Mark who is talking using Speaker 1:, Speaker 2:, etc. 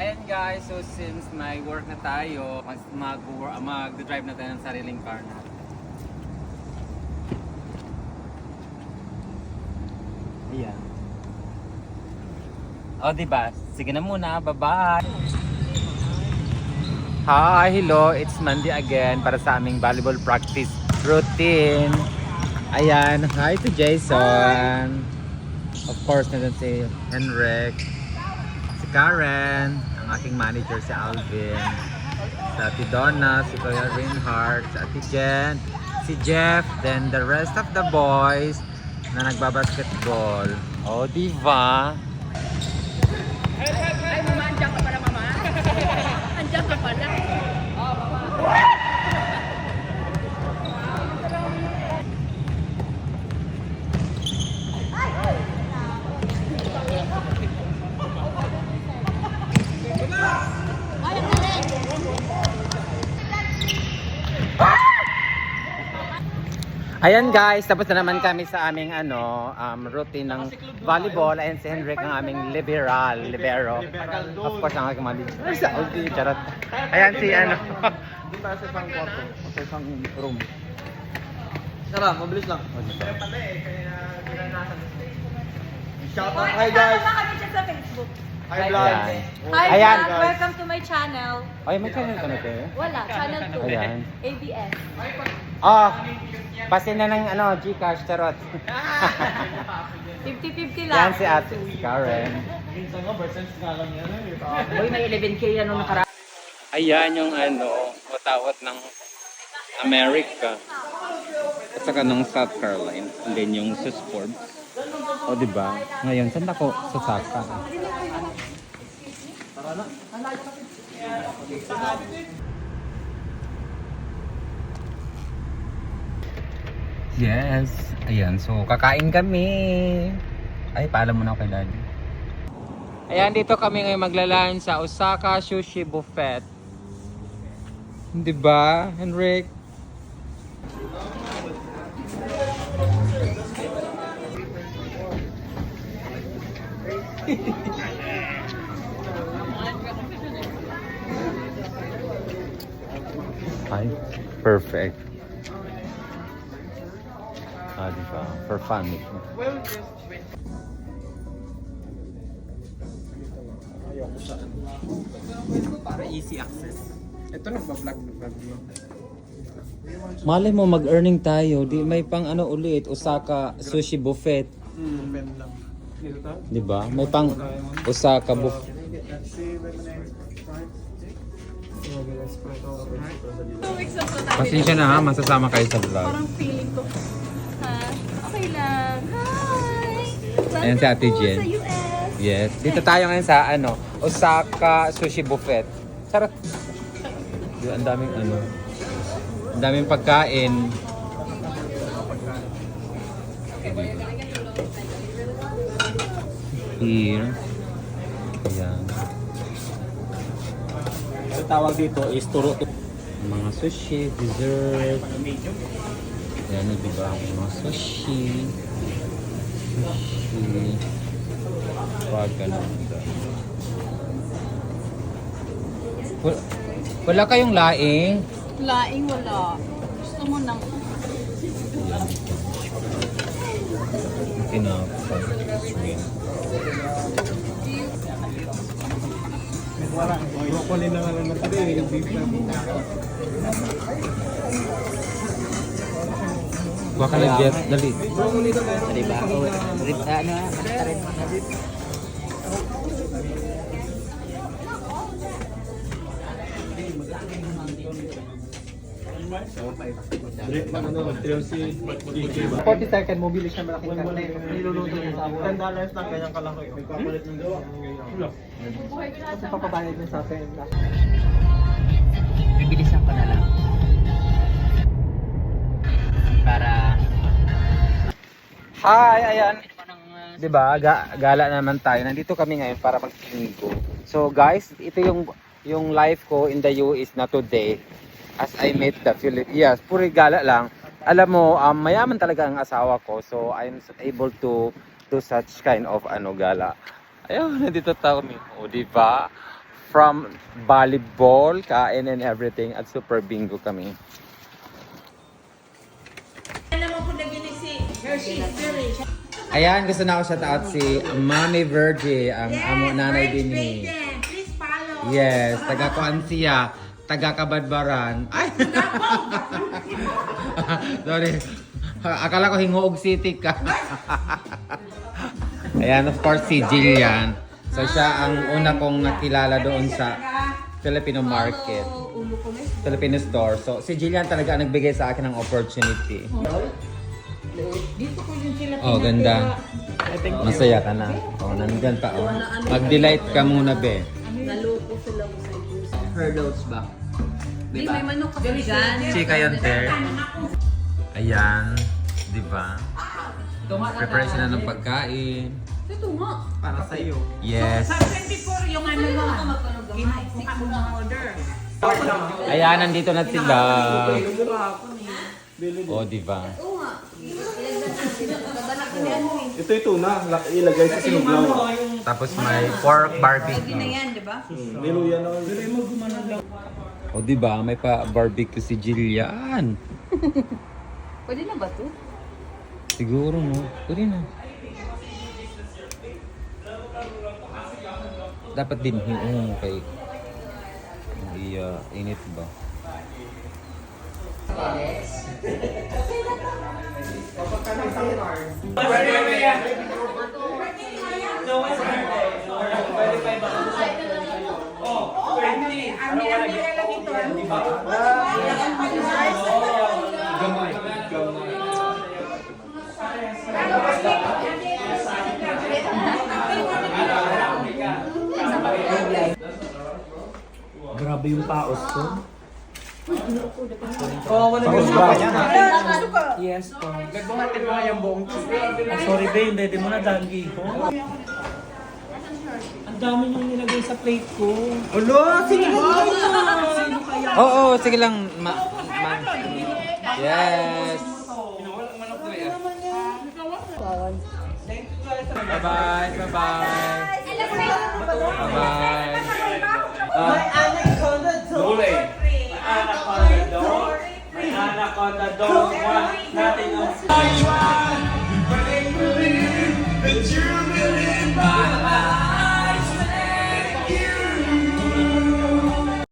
Speaker 1: Ayan guys, so since may work na tayo, mag, mag, mag-drive na tayo ng sariling car na. Ayan. O, diba? Sige na muna. Bye-bye! Hi! Hello! It's Monday again para sa aming volleyball practice routine. Ayan. Hi to Jason. Of course, nandun si Henrik. Karen. Ang aking manager si Alvin. Si Ate Donna. Si Kuya Reinhardt. Si Ate Jen. Si Jeff. Then the rest of the boys na nagbabasketball. Oh, diva.
Speaker 2: Ay, mama, andyan ka pala, mama. Andyan ka pala.
Speaker 1: Ayan guys, tapos na naman kami sa aming ano, um, routine ng volleyball. Ayan si Henrik ang aming liberal, libero. Of course, ang aking. Sa okay, charot. Ayan si ano.
Speaker 3: Doon tayo sa isang kwarto. Sa isang room.
Speaker 4: Tara, mabilis lang.
Speaker 3: Shout out. Hi guys.
Speaker 2: Kasama kami sa Facebook.
Speaker 3: Hi vlog.
Speaker 2: Hi,
Speaker 1: Ayan.
Speaker 2: vlog. Welcome to my channel.
Speaker 1: Ay, may channel ka na te?
Speaker 2: Wala, channel 2.
Speaker 1: Ayan.
Speaker 2: ABS.
Speaker 1: Ah, pasin na ng ano, Gcash, charot.
Speaker 2: 50-50
Speaker 1: Yan
Speaker 2: lang.
Speaker 1: si ate, si Karen.
Speaker 3: Minsan nga, percents nga lang yan.
Speaker 4: Uy, may 11k yan nung nakaraan.
Speaker 1: Ayan yung ano, watawat ng America. At saka ng South Carolina. And then yung sa sports. O di ba? Ngayon, saan ako? Sa Saka. Yes. Ayan, so kakain kami. Ay, paalam muna ako kay Daddy. Ayan, dito kami ngayon maglalaan sa Osaka Sushi Buffet. Di ba, Henrik? Ay, perfect. Ah, di ba? For fun. Para easy access.
Speaker 3: Ito nagbablog vlog yun.
Speaker 1: Malay mo mag-earning tayo. Di may pang ano ulit, Osaka Sushi Buffet.
Speaker 3: Hmm. Pen lang. Dito tayo.
Speaker 1: 'Di ba? May pang Osaka Buffet. Pasensya na ha, masasama kayo sa vlog.
Speaker 2: Parang feeling ko. Ha? Okay lang. Hi! Welcome
Speaker 1: Ayan si Ate
Speaker 2: po
Speaker 1: Jen.
Speaker 2: sa US.
Speaker 1: Yes. Dito tayo ngayon sa ano, Osaka Sushi Buffet. Sarap. Di- Ang daming ano. Ang daming pagkain. Here. Ayan.
Speaker 3: Tawag dito is turo.
Speaker 1: Mga sushi, dessert. Ayan na diba? Mga sushi. Sushi. Wag ka na. Wala, wala kayong laing?
Speaker 2: Laing wala. Gusto mo nang.
Speaker 1: Tinapay. Shrimp.
Speaker 3: Wala. Broccoli na nga lang natin. eh. Beef na.
Speaker 1: Kuha ka ng jet. Dali.
Speaker 4: Di ba? O, rip, ano, basta rin.
Speaker 3: Ano, 40 second, mobili siya malaking karne. Niluluto niya sa akin. 10 dollars lang, ganyan kalaki. May papalit ng gawa. Kasi papabayad niya sa akin.
Speaker 4: Bibilisan ko na lang. Para...
Speaker 1: Hi, ayan.
Speaker 4: Uh,
Speaker 1: 'Di ba? Ga- gala naman tayo. Nandito kami ngayon para maglinggo. So guys, ito yung yung life ko in the US na today as I met the Philip. Yes, puri gala lang. Alam mo, um, mayaman talaga ang asawa ko. So I'm able to do such kind of ano gala. Ayun, nandito tayo kami. O, di ba? from volleyball, kain and everything, at super bingo kami. Ayan, gusto na ako shout out si Mami Virgie, ang amo nanay din ni. Yes, taga kuan siya, taga Kabadbaran. Ay. Sorry. Akala ko Hingoog City ka. Ayan, of course, si Jillian. So, siya ang una kong nakilala doon sa Filipino market. Filipino store. So, si Jillian talaga ang nagbigay sa akin ng opportunity. Oh, ganda. Masaya ka na. Oh, nandyan pa. Oh. Mag-delight ka muna, be.
Speaker 4: Hurdles ba?
Speaker 2: Di, may manok kasi dyan.
Speaker 1: Chika yan, te. Ayan. Di ba? Preparation na ng pagkain.
Speaker 2: Ito nga.
Speaker 3: Para sa iyo.
Speaker 1: Yes.
Speaker 5: Sa 24 yung ano mo. Kinukuha mo ng order.
Speaker 1: Ayan, nandito na sila. Oh, di ba?
Speaker 6: Ito ito na, la- ilagay sa sinuglaw.
Speaker 1: Tapos may pork
Speaker 2: Lagi na
Speaker 1: barbecue.
Speaker 2: yan, di ba?
Speaker 6: Niluya na.
Speaker 1: Oh, di ba? May pa barbecue si Jillian.
Speaker 2: Pwede na ba to?
Speaker 1: Siguro, no? Pwede na. Dapat din hiung kay hindi ah, init ba?
Speaker 6: Grabe yung paos ko.
Speaker 3: Oo, wala na gusto pa niya.
Speaker 6: Yes po.
Speaker 3: Nagbuhatin mo yung buong.
Speaker 6: Ah, sorry ba, hindi di mo na dangi ko. Ang dami niyong nilagay sa plate ko.
Speaker 3: Ulo, sige na.
Speaker 1: Oo, oh, sige lang. Ma, ma. Yes. Bye-bye. Bye-bye. Bye-bye.
Speaker 3: May anaconda door.
Speaker 6: May anaconda doon. Natin